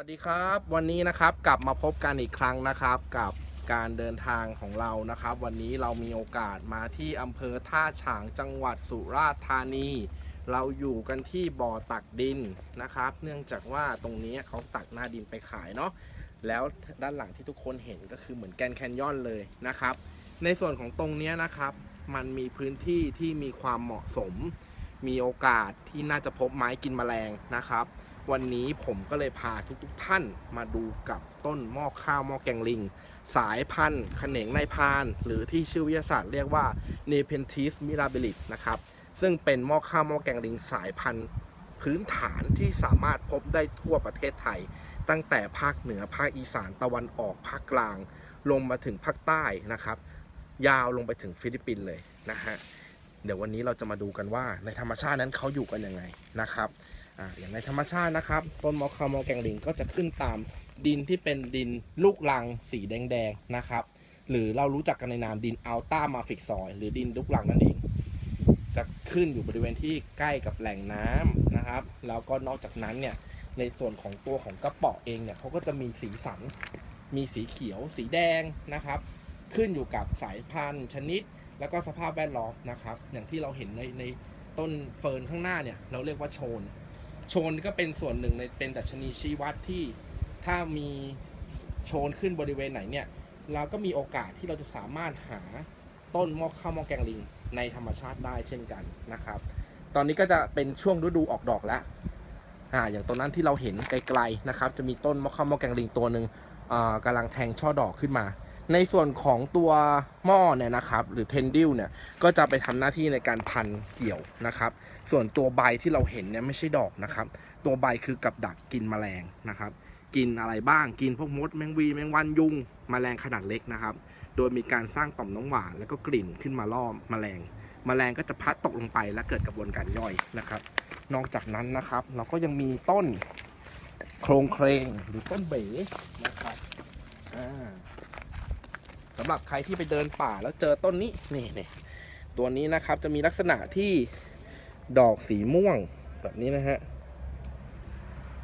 วัสดีครับ วันนี้นะครับกลับมาพบกันอีกครั้งนะครับ กับการเดินทางของเรานะครับ วันนี้เรามีโอกาสมาที่อำเภอท่าฉางจังหวัดสุราษฎร์ธานี เราอยู่กันที่บ่อตักดินนะครับ เนื่องจากว่าตรงนี้เขาตักหน้าดินไปขายเนาะแล้วด้านหลังที่ทุกคนเห็นก็คือเหมือนแกนแคนยอนเลยนะครับ ในส่วนของตรงนี้นะครับ มันมีพื้นที่ที่มีความเหมาะสม มีโอกาสที่น่าจะพบไม้กินแมลงนะครับ วันนี้ผมก็เลยพาทุกๆท่านมาดูกับต้นหม้อข้าวหม้อแกงลิง สายพันธุ์ขนงในพาน หรือที่ชื่อวิทยาศาสตร์เรียกว่า n e p e n t i s mirabilis นะครับ ซึ่งเป็นหม้อข้าวหม้อแกงลิงสายพันธุ์พื้นฐานที่สามารถพบได้ทั่วประเทศไทย ตั้งแต่ภาคเหนือภาคอีสานตะวันออกภาคกลาง ลงมาถึงภาคใต้นะครับ ยาวลงไปถึงฟิลิปปินส์เลยนะฮะเดี๋ยววันนี้เราจะมาดูกันว่าในธรรมชาตินั้นเขาอยู่กันยังไงนะครับ อ่าอย่างในธรรมชาตินะครับ ต้นมอคคามอแกงลิงก็จะขึ้นตามดินที่เป็นดินลูกรังสีแดงๆนะครับ หรือเรารู้จักกันในนามดินอัลต้ามาฟิกซอย หรือดินลูกรังนั่นเอง จะขึ้นอยู่บริเวณที่ใกล้กับแหล่งน้ำนะครับ แล้วก็นอกจากนั้นเนี่ยในส่วนของตัวของกระเป๋อเองเนี่ยเขาก็จะมีสีสัน มีสีเขียว สีแดงนะครับ ขึ้นอยู่กับสายพันธุ์ ชนิด แล้วก็สภาพแวดล้อมนะครับ อย่างที่เราเห็นในในต้นเฟิร์นข้างหน้าเนี่ยเราเรียกว่าโชน โชนก็เป็นส่วนหนึ่งในเป็นดัชนีชี้วัดที่ถ้ามีโชนขึ้นบริเวณไหนเนี่ย เราก็มีโอกาสที่เราจะสามารถหาต้นมอกข้าวมอกแกงลิงในธรรมชาติได้เช่นกันนะครับ ตอนนี้ก็จะเป็นช่วงฤดูออกดอกแล้วอ่าอย่างตรงนั้นที่เราเห็นไกลๆนะครับ จะมีต้นมอกข้าวมอกแกงลิงตัวหนึ่งอ่ากำลังแทงช่อดอกขึ้นมา ในส่วนของตัวหม้อเนี่ยนะครับ หรือเทนดิลเนี่ยก็จะไปทำหน้าที่ในการพันเกี่ยวนะครับ ส่วนตัวใบที่เราเห็นเนี่ยไม่ใช่ดอกนะครับ ตัวใบคือกับดักกินแมลงนะครับ กินอะไรบ้างกินพวกมดแมงวีแมงวันยุงแมลงขนาดเล็กนะครับ โดยมีการสร้างต่อมน้ำหวานแล้วก็กลิ่นขึ้นมาล่อแมลงแมลงก็จะพัดตกลงไปและเกิดกระบวนการย่อยนะครับ นอกจากนั้นนะครับ เราก็ยังมีต้นโครงเครงหรือต้นเบ๋นะครับอ่า หรับใครที่ไปเดินป่าแล้วเจอต้นนี้นี่นี่ตัวนี้นะครับจะมีลักษณะที่ดอกสีม่วงแบบนี้นะฮะ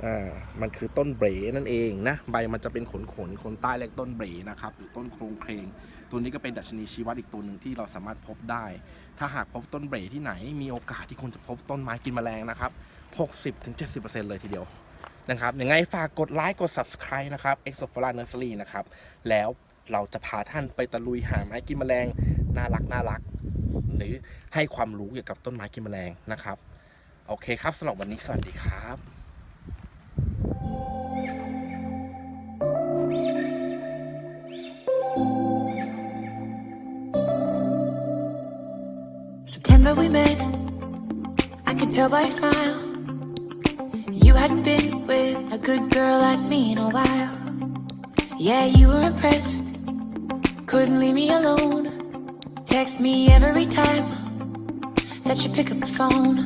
อ่ามันคือต้นเบรนั่นเองนะใบมันจะเป็นขนขนคนใต้เรียกต้นเบรนะครับหรือต้นโครงเครงตัวนี้ก็เป็นดัชนีชีวัดอีกตัวหนึ่งที่เราสามารถพบได้ ถ้าหากพบต้นเบรที่ไหน มีโอกาสที่คุณจะพบต้นไม้กินแมลงนะครับ 60-70%เลยทีเดียวนะครับยังไงฝากกดไลค์กด subscribe นะครับ Exoflora Nursery นะครับ แล้ว เราจะพาท่านไปตะลุยหาไม้กินแมลงน่ารักน่ารัก หรือให้ความรู้เกี่ยวกับต้นไม้กินแมลงนะครับ โอเคครับสำหรับวันนี้สวัสดีครับ September we met. I could tell by your smile. You hadn't been with a good girl like me in a while. Yeah, you were impressed. Couldn't leave me alone. Text me every time that you pick up the phone.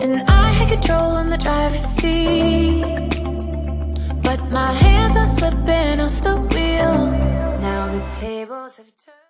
And I had control in the driver's seat. But my hands are slipping off the wheel. Now the tables have turned.